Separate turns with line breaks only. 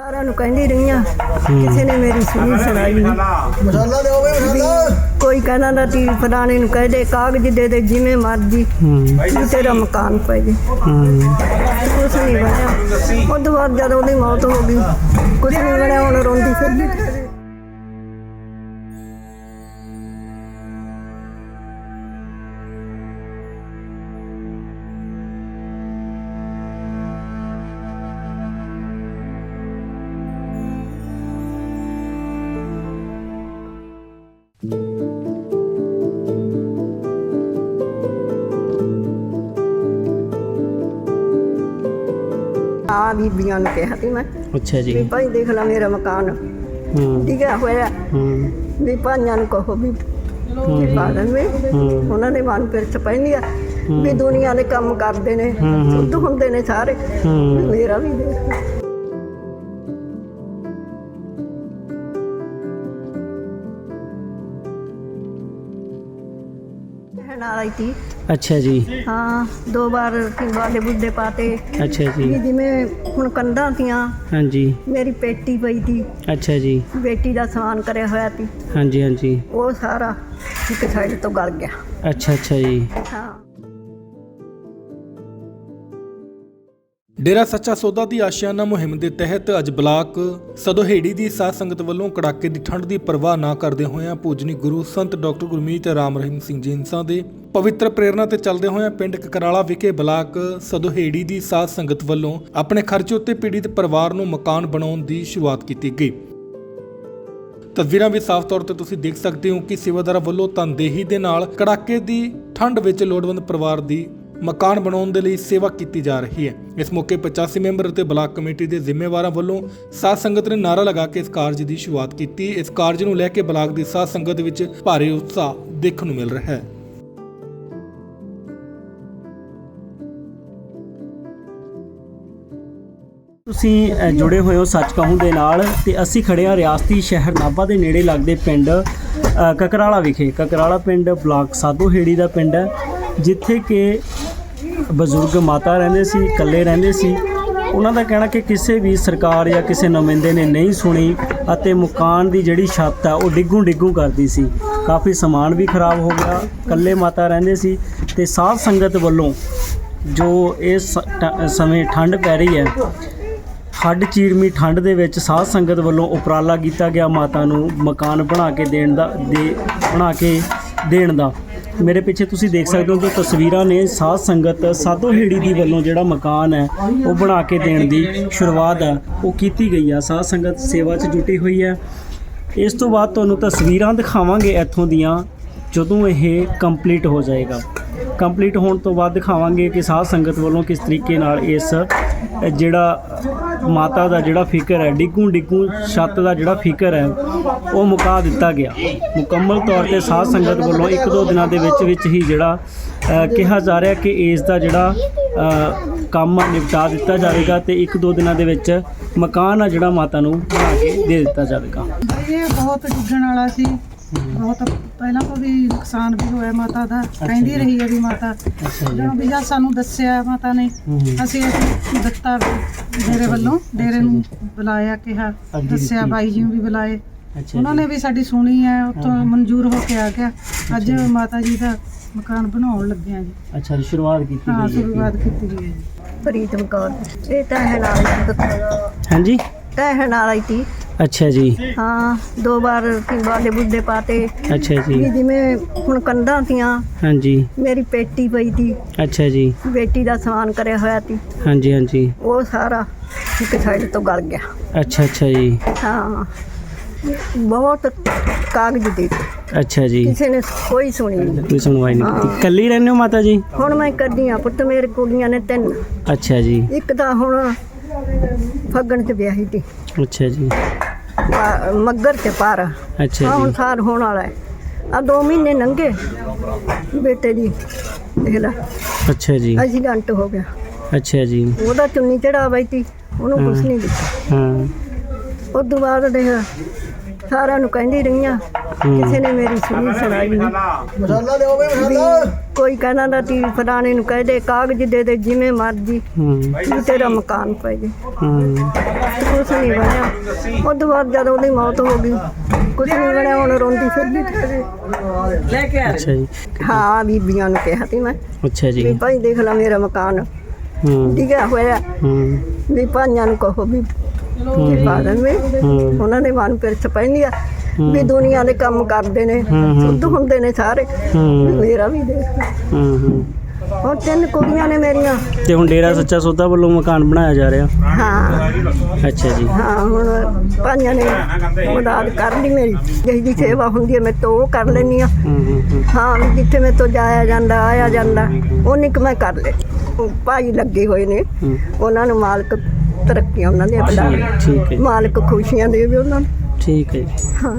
ਸਾਰਿਆਂ ਨੂੰ ਕਹਿੰਦੀ ਰਹੀਆਂ ਕਿਸੇ ਨੇ ਮੇਰੀ ਸੁਣੀ ਸੁਣਾਈ ਨਹੀਂ।
ਮਸਾਲਾ ਲਿਓ ਬਈ ਮਸਾਲਾ।
ਕੋਈ ਕਹਿੰਦਾ ਨਾ ਤੀ ਫਲਾਣੇ ਨੂੰ ਕਹਿ ਦੇ ਕਾਗਜ਼ ਦੇ ਦੇ ਜਿਵੇਂ ਮਰਜ਼ੀ।
ਹੂੰ।
ਵੀ ਤੇਰਾ ਮਕਾਨ ਪੈ ਜੇ।
ਹੂੰ।
ਕੁਛ ਨਹੀਂ ਬਣਿਆ। ਉਹ ਬਾਅਦ ਜਦੋਂ ਉਹਦੀ ਮੌਤ ਹੋ ਗਈ ਕੁਛ ਨਹੀਂ ਬਣਿਆ ਹੁਣ ਰੋਂਦੀ ਫਿਰਦੀ। ਆ ਬੀਬੀਆਂ ਨੂੰ ਕਿਹਾ ਸੀ ਮੈਂ
ਅੱਛਾ
ਵੀ
ਜੀ
ਭਾਈ ਦੇਖ ਲੈ ਮੇਰਾ ਮਕਾਨ।
ਹੂੰ।
ਡਿੱਗਿਆ ਹੋਇਆ।
ਹੂੰ।
ਵੀ ਭਾਈਆਂ ਨੂੰ ਕਹੋ ਵੀ
ਹੂੰ।
ਬਾਦਲ ਵੀ
ਹੂੰ।
ਉਹਨਾਂ ਦੇ ਮਨ ਪਿਰਚ ਪੈਂਦੀ ਆ ਵੀ ਦੁਨੀਆ ਦੇ ਕੰਮ ਕਰਦੇ ਨੇ। ਸ਼ੁੱਧ ਹੁੰਦੇ ਨੇ ਸਾਰੇ। ਮੇਰਾ ਵੀ ਦੇਖ। ਕਹਿਣ ਵਾਲਾ ਹੀ ਸੀ।
ਅੱਛਾ ਜੀ।
ਹਾਂ ਦੋ ਵਾਰ ਟਿੰਬਾ ਦੇ ਬੁੱਢੇ ਪਾਤੇ।
ਅੱਛਾ
ਵੀ
ਜੀ
ਜਿਵੇਂ ਹੁਣ ਕੰਧਾਂ ਤੀਆਂ
ਹਾਂਜੀ।
ਮੇਰੀ ਪੇਟੀ ਪਈ ਤੀ
ਅੱਛਾ ਜੀ।
ਬੇਟੀ ਦਾ ਸਮਾਨ ਕਰਿਆ ਹੋਇਆ ਸੀ।
ਹਾਂਜੀ ਹਾਂਜੀ।
ਉਹ ਸਾਰਾ ਇੱਕ ਸਾਈਡ ਤੋਂ ਗਲ ਗਿਆ।
ਅੱਛਾ ਅੱਛਾ ਜੀ।
ਹਾਂ।
ਡੇਰਾ ਸੱਚਾ ਸੌਦਾ ਦੀ ਆਸ਼ਿਆਨਾ ਮੁਹਿੰਮ ਦੇ ਤਹਿਤ ਅੱਜ ਬਲਾਕ ਸਦੋਹੇੜੀ ਦੀ ਸਾਧ ਸੰਗਤ ਵੱਲੋਂ ਕੜਾਕੇ ਦੀ ਠੰਡ ਦੀ ਪਰਵਾਹ ਨਾ ਕਰਦੇ ਹੋਇਆਂ ਪੂਜਨੀ ਗੁਰੂ ਸੰਤ ਡਾਕਟਰ ਗੁਰਮੀਤ ਰਾਮ ਰਹੀਮ ਸਿੰਘ ਜੀ ਇੰਸਾਂ ਦੇ ਪਵਿੱਤਰ ਪ੍ਰੇਰਣਾ ਤੇ ਚੱਲਦੇ ਹੋਇਆਂ ਪਿੰਡ ਕਕਰਾਲਾ ਵਿਖੇ ਬਲਾਕ ਸਦੋਹੇੜੀ ਦੀ ਸਾਧ ਸੰਗਤ ਵੱਲੋਂ ਆਪਣੇ ਖਰਚੇ ਉੱਤੇ ਪੀੜਿਤ ਪਰਿਵਾਰ ਨੂੰ ਮਕਾਨ ਬਣਾਉਣ ਦੀ ਸ਼ੁਰੂਆਤ ਕੀਤੀ ਗਈ। ਤਸਵੀਰਾਂ ਵਿੱਚ ਸਾਫ਼ ਤੌਰ ਤੇ ਤੁਸੀਂ ਦੇਖ ਸਕਦੇ ਹੋ ਕਿ ਸੇਵਾਦਾਰਾਂ ਵੱਲੋਂ ਤਨਦੇਹੀ ਦੇ ਨਾਲ ਕੜਾਕੇ ਦੀ ਠੰਡ ਵਿੱਚ ਲੋੜਵੰਦ ਪਰਿਵਾਰ ਦੀ ਮਕਾਨ ਬਣਾਉਣ ਦੇ ਲਈ ਸੇਵਾ ਕੀਤੀ ਜਾ ਰਹੀ ਹੈ। ਇਸ ਮੌਕੇ 85 ਮੈਂਬਰ ਅਤੇ ਬਲਾਕ ਕਮੇਟੀ ਦੇ ਜ਼ਿੰਮੇਵਾਰਾਂ ਵੱਲੋਂ ਸਾਧ ਸੰਗਤ ਨੇ ਨਾਰਾ ਲਗਾ ਕੇ ਇਸ ਕਾਰਜ ਦੀ ਸ਼ੁਰੂਆਤ ਕੀਤੀ। ਇਸ ਕਾਰਜ ਨੂੰ ਲੈ ਕੇ ਬਲਾਕ ਦੀ ਸਾਧ ਸੰਗਤ ਵਿੱਚ ਭਾਰੀ ਉਤਸ਼ਾਹ ਦੇਖਣ ਨੂੰ ਮਿਲ ਰਿਹਾ ਹੈ।
ਤੁਸੀਂ ਅ, ਜੁੜੇ ਹੋਏ ਹੋ ਸੱਚ ਕਹੂੰ ਦੇ ਨਾਲ ਤੇ ਅਸੀਂ ਖੜੇ ਹਾਂ ਰਿਆਸਤੀ ਸ਼ਹਿਰ ਨਾਭਾ ਦੇ ਨੇੜੇ ਲੱਗਦੇ ਪਿੰਡ ਅ, ਕਕਰਾਲਾ ਵਿਖੇ। ਕਕਰਾਲਾ ਪਿੰਡ ਬਲਾਕ ਸਾਧੋਹੇੜੀ ਦਾ ਪਿੰਡ ਹੈ। ਜਿੱਥੇ ਕਿ ਬਜ਼ੁਰਗ ਮਾਤਾ ਰਹਿੰਦੇ ਸੀ, ਇਕੱਲੇ ਰਹਿੰਦੇ ਸੀ, ਉਹਨਾਂ ਦਾ ਕਹਿਣਾ ਕਿ ਕਿਸੇ ਵੀ ਸਰਕਾਰ ਜਾਂ ਕਿਸੇ ਨੁਮਾਇੰਦੇ ਨੇ ਨਹੀਂ ਸੁਣੀ ਅਤੇ ਮਕਾਨ ਦੀ ਜਿਹੜੀ ਛੱਤ ਆ, ਉਹ ਡਿੱਗੂ ਡਿੱਗੂ ਕਰਦੀ ਸੀ। ਕਾਫੀ ਸਮਾਨ ਵੀ ਖਰਾਬ ਹੋ ਗਿਆ, ਇਕੱਲੇ ਮਾਤਾ ਰਹਿੰਦੇ ਸੀ ਤੇ ਸਾਧ ਸੰਗਤ ਵੱਲੋਂ ਜੋ ਇਸ ਟ- ਸਮੇਂ ਠੰਡ ਪੈ ਰਹੀ ਹੈ, ਹੱਡ ਚੀਰਮੀ ਠੰਡ ਦੇ ਵਿੱਚ ਸਾਧ ਸੰਗਤ ਵੱਲੋਂ ਉਪਰਾਲਾ ਕੀਤਾ ਗਿਆ ਮਾਤਾ ਨੂੰ ਮਕਾਨ ਬਣਾ ਕੇ ਦੇਣ ਦਾ, ਦੇ, ਬਣਾ ਕੇ ਦੇਣ ਦਾ। ਮੇਰੇ ਪਿੱਛੇ ਤੁਸੀਂ ਦੇਖ ਸਕਦੇ ਹੋ ਜੋ ਤਸਵੀਰਾਂ ਨੇ ਸਾਧ ਸੰਗਤ ਸਾਧੋ ਹੇੜੀ ਦੀ ਵੱਲੋਂ ਜਿਹੜਾ ਮਕਾਨ ਹੈ, ਉਹ ਬਣਾ ਕੇ ਦੇਣ ਦੀ ਸ਼ੁਰੂਆਤ ਹੈ। ਉਹ ਕੀਤੀ ਗਈ ਆ। ਸਾਧ ਸੰਗਤ ਸੇਵਾ 'ਚ ਜੁਟੀ ਹੋਈ ਹੈ। ਇਸ ਤੋਂ ਬਾਅਦ ਤੁਹਾਨੂੰ ਤਸਵੀਰਾਂ ਦਿਖਾਵਾਂਗੇ ਇੱਥੋਂ ਦੀਆਂ, ਜਦੋਂ ਇਹ ਕੰਪਲੀਟ ਹੋ ਜਾਏਗਾ। ਕੰਪਲੀਟ ਹੋਣ ਤੋਂ ਬਾਅਦ ਦਿਖਾਵਾਂਗੇ ਕਿ ਸਾਧ ਸੰਗਤ ਵੱਲੋਂ ਕਿਸ ਤਰੀਕੇ ਨਾਲ ਇਸ ਜਿਹੜਾ ਮਾਤਾ ਦਾ ਜਿਹੜਾ ਫਿਕਰ ਹੈ, ਡਿੱਗੂ ਡਿੱਗੂ ਛੱਤ ਦਾ ਜਿਹੜਾ ਫਿਕਰ ਹੈ, ਉਹ ਮੁਕਾ ਦਿੱਤਾ ਗਿਆ। ਮੁਕੰਮਲ ਤੌਰ ਤੇ ਸਾਧ ਸੰਗਤ ਵੱਲੋਂ ਇੱਕ ਦੋ ਦਿਨਾਂ ਦੇ ਵਿੱਚ ਵਿੱਚ ਹੀ ਜਿਹੜਾ ਕਿਹਾ ਜਾ ਰਿਹਾ ਕਿ ਇਸ ਦਾ ਜਿਹੜਾ ਕੰਮ ਆ ਨਿਪਟਾ ਦਿੱਤਾ ਜਾਵੇਗਾ ਤੇ ਇੱਕ ਦੋ ਦਿਨਾਂ ਦੇ ਵਿੱਚ ਮਕਾਨ ਆ ਜਿਹੜਾ ਮਾਤਾ ਨੂੰ ਬਣਾ ਕੇ ਦੇ ਦਿੱਤਾ ਜਾਵੇਗਾ।
ਇਹ ਬਹੁਤ ਡਿੱਗਣ ਵਾਲਾ ਸੀ। ਬਹੁਤ ਪਹਿਲਾਂ ਤੋਂ ਵੀ ਨੁਕਸਾਨ ਵੀ ਹੋਇਆ ਮਾਤਾ ਦਾ ਕਹਿੰਦੀ ਰਹੀ ਹੈ ਵੀ ਮਾਤਾ ਜਦੋਂ ਵੀ ਜਦ ਸਾਨੂੰ ਦੱਸਿਆ ਮਾਤਾ ਨੇ ਅਸੀਂ ਇਹ ਦਿੱਤਾ ਡੇਰੇ ਵੱਲੋਂ ਡੇਰੇ ਨੂੰ ਬੁਲਾਇਆ ਕਿਹਾ ਦੱਸਿਆ। ਬਾਈ ਜੀ ਨੂੰ ਵੀ ਬੁਲਾਏ। ਉਹਨਾਂ ਨੇ ਵੀ ਸਾਡੀ ਸੁਣੀ ਹੈ ਉੱਥੋਂ ਮਨਜ਼ੂਰ ਹੋ ਕੇ ਆ ਗਿਆ। ਅੱਜ ਮਾਤਾ ਜੀ ਦਾ ਮਕਾਨ ਬਣਾਉਣ ਲੱਗੇ ਆ ਜੀ।
ਅੱਛਾ ਜੀ ਸ਼ੁਰੂਆਤ ਕੀਤੀ
ਹਾਂ
ਗਈ ਹੈ।
ਸ਼ੁਰੂਆਤ ਕੀਤੀ ਗਈ ਹੈ ਜੀ।
ਪ੍ਰੀਤਮ ਕੌਰ ਇਹ ਤਾਂ ਹੈ ਨਾਲ
ਹਾਂਜੀ?
ਕਹਿਣ ਵਾਲਾ ਹੀ ਸੀ।
ਅੱਛਾ ਜੀ।
ਹਾਂ ਦੋ ਵਾਰ ਟਿੰਬਾ ਦੇ ਬੁੱਢੇ ਪਾਤੇ।
ਅੱਛਾ
ਵੀ
ਜੀ
ਜਿਵੇਂ ਹੁਣ ਕੰਧਾਂ ਤੀਆਂ
ਹਾਂਜੀ।
ਮੇਰੀ ਪੇਟੀ ਪਈ ਤੀ
ਅੱਛਾ ਜੀ।
ਬੇਟੀ ਦਾ ਸਮਾਨ ਕਰਿਆ ਹੋਇਆ ਸੀ।
ਹਾਂਜੀ ਹਾਂਜੀ।
ਉਹ ਸਾਰਾ ਇੱਕ ਸਾਈਡ ਤੋਂ ਗਲ ਗਿਆ।
ਅੱਛਾ ਅੱਛਾ ਜੀ।
ਹਾਂ। ਬਹੁਤ ਕਾਗਜ਼ ਦੇ।
ਅੱਛਾ ਜੀ।
ਕਿਸੇ ਨੇ ਕੋਈ ਸੁਣੀ ਨਹੀਂ
ਕੋਈ ਸੁਣਵਾਈ ਨਹੀਂ। ਕੀਤੀ। ਕੱਲੀ ਰਹਿੰਦੇ ਹੋ ਮਾਤਾ ਜੀ?
ਹੁਣ ਮੈਂ ਕਰਦੀ ਆ ਪੁੱਤ ਮੇਰੇ ਕੁੜੀਆਂ ਨੇ ਤਿੰਨ।
ਅੱਛਾ ਜੀ।
ਇੱਕ ਤਾਂ ਹੁਣ ਫੱਗਣ ਚ ਵਿਆਹੀ ਤੀ
ਅੱਛਾ ਜੀ।
ਪਾ- ਮੱਗਰ ਤੇ ਪਾਰ।
ਅੱਛਾ
ਹੁਣ ਸਾਲ ਹੋਣ ਵਾਲਾ ਹੈ। ਆ ਦੋ ਮਹੀਨੇ ਲੰਘੇ ਬੇਟੇ ਦੀ। ਦੇਖ ਲੈ।
ਅੱਛਾ ਜੀ।
ਐਕਸੀਡੈਂਟ ਹੋ ਗਿਆ।
ਅੱਛਾ ਜੀ।
ਉਹਦਾ ਚੁੰਨੀ ਚੜਾ ਬੈਠੀ। ਉਹਨੂੰ ਕੁਛ। ਨਹੀਂ ਦਿੱਤਾ।
ਹਾਂ।
ਉਸ ਤੋਂ ਬਾਅਦ ਦੇਖ। ਸਾਰਿਆਂ ਨੂੰ ਕਹਿੰਦੀ ਰਹੀਆਂ ਕਿਸੇ ਨੇ ਮੇਰੀ ਸੁਣੀ ਸੁਣਾਈ ਨਹੀਂ।
ਮਸਾਲਾ ਦਿਓ ਬਈ ਮਸਾਲਾ।
ਕੋਈ ਕਹਿੰਦਾ ਦਾ ਤੀ ਫਲਾਣੇ ਨੂੰ ਕਹਿ ਦੇ ਕਾਗਜ਼ ਦੇ ਦੇ ਜਿਵੇਂ ਮਰਜ਼ੀ।
ਹੂੰ।
ਵੀ ਤੇਰਾ ਮਕਾਨ ਪੈ ਜੇ।
ਹੂੰ।
ਕੁਛ ਨਹੀਂ ਬਣਿਆ। ਉਹ ਤੋਂ ਬਾਅਦ ਜਦੋਂ ਉਹਦੀ ਮੌਤ ਹੋ ਗਈ ਕੁਛ ਨਹੀਂ ਬਣਿਆ ਹੁਣ ਰੋਂਦੀ ਫਿਰਦੀ। ਠਹਿਰੇ
ਅੱਛਾ ਜੀ।
ਹਾਂ ਬੀਬੀਆਂ ਨੂੰ ਕਿਹਾ ਸੀ ਮੈਂ।
ਅੱਛਾ
ਵੀ
ਜੀ
ਭਾਈ ਦੇਖ ਲੈ ਮੇਰਾ ਮਕਾਨ।
ਹੂੰ।
ਡਿੱਗਿਆ ਹੋਇਆ।
ਹੂੰ।
ਵੀ ਭਾਈਆਂ ਨੂੰ ਕਹੋ ਵੀ ਕੀ ਬਾਦਨ ਉਹਨਾਂ ਦੇ ਮਨ ਪਿਰਚ ਪੈਂਦੀ ਆ। ਵੀ ਦੁਨੀਆ ਦੇ ਕੰਮ ਕਰਦੇ ਨੇ। ਸੁੱਧ ਹੁੰਦੇ ਨੇ ਸਾਰੇ। ਮੇਰਾ ਵੀ ਦੇਖ।
ਹੂੰ ਹੂੰ।
ਹੁਣ ਤਿੰਨ ਕੁੜੀਆਂ ਨੇ ਮੇਰੀਆਂ।
ਤੇ ਹੁਣ ਡੇਰਾ ਸੱਚਾ ਸੌਦਾ ਵੱਲੋਂ ਮਕਾਨ ਬਣਾਇਆ ਜਾ ਰਿਹਾ?
ਹਾਂ।
ਅੱਛਾ ਜੀ।
ਹਾਂ ਹੁਣ ਭਾਈਆਂ ਨੇ ਮਦਦ ਕਰ ਲਈ ਮੇਰੀ। ਜਿਹੀ ਦੀ ਸੇਵਾ ਹੁੰਦੀ ਹੈ ਮੈਂ ਤਾਂ ਉਹ ਕਰ ਲੈਂਦੀ ਆ
ਹੂੰ
ਜਿੱਥੇ ਮੈਂ ਤੋਂ ਜਾਇਆ ਜਾਂਦਾ ਆਇਆ ਜਾਂਦਾ ਉਹਨੀ ਕੁ ਮੈਂ ਕਰ ਲੈ। ਭਾਈ ਲੱਗੇ ਹੋਏ ਨੇ। ਉਹਨਾਂ ਨੂੰ ਮਾਲਕ ਤਰੱਕੀਆਂ ਉਹਨਾਂ ਦੀਆਂ ਵਧਾਵੇ
ਠੀਕ ਹੈ
ਮਾਲਕ ਖੁਸ਼ੀਆਂ ਦੇਵੇ ਉਹਨਾਂ ਨੂੰ।
ਠੀਕ ਹੈ ਜੀ।
ਹਾਂ।